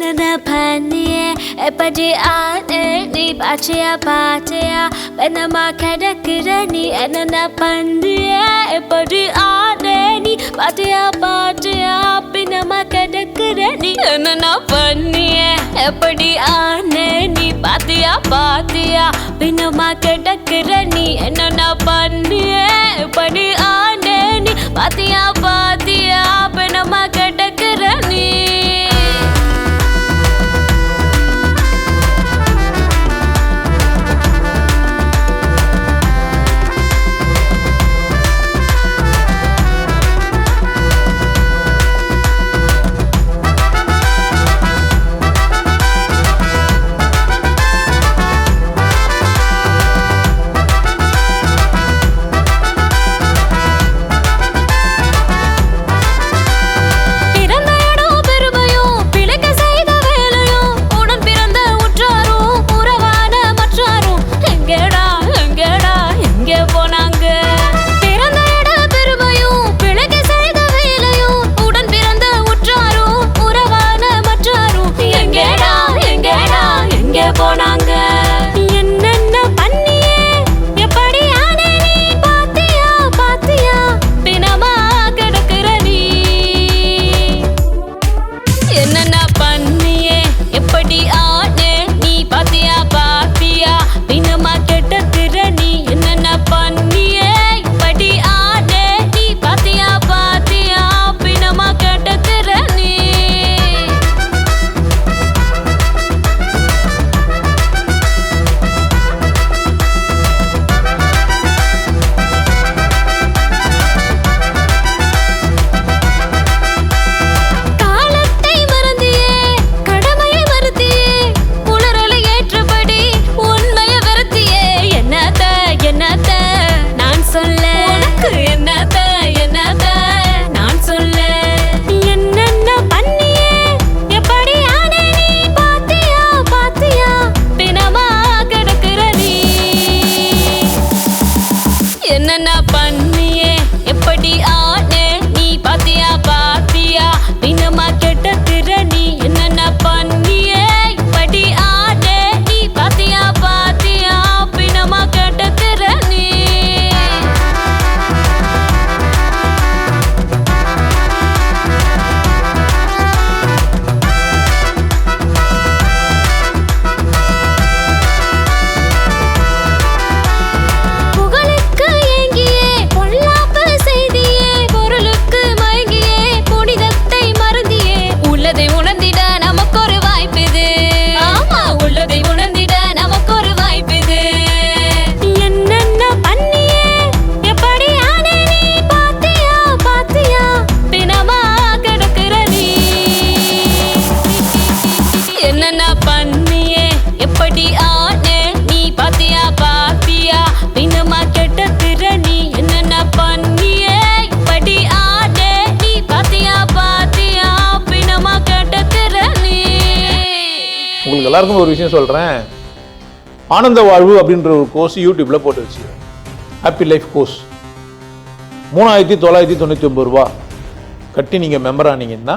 na na panie e pa di a ne ni pa che a pa che a pa na ma ka da ke da ni e na na panie e pa di a ne ni pa che a pa che a pa na ma ka da ke da ni e na na panie e pa என்னென்ன பண்ணியே? எப்படி ஆனே நீ பாத்தியா பண்ணியே? எப்படி ஆனே? நீ பாத்தியா பாத்தியா? கெட்ட திறனி என்னென்ன பண்ணியே? இப்படி ஆனே? நீ பாத்தியா பாத்தியா? பின்னமா கெட்ட திறனி உங்களுக்கு எல்லாருக்கும் ஒரு விஷயம் சொல்கிறேன் ஆனந்த வாழ்வு அப்படின்ற ஒரு கோர்ஸ் யூடியூப்பில் போட்டு வச்சு ஹாப்பி லைஃப் கோர்ஸ் மூணாயிரத்தி தொள்ளாயிரத்தி தொண்ணூற்றி ஒம்பது ரூபா. கட்டி நீங்கள் மெம்பர் ஆனீங்கன்னா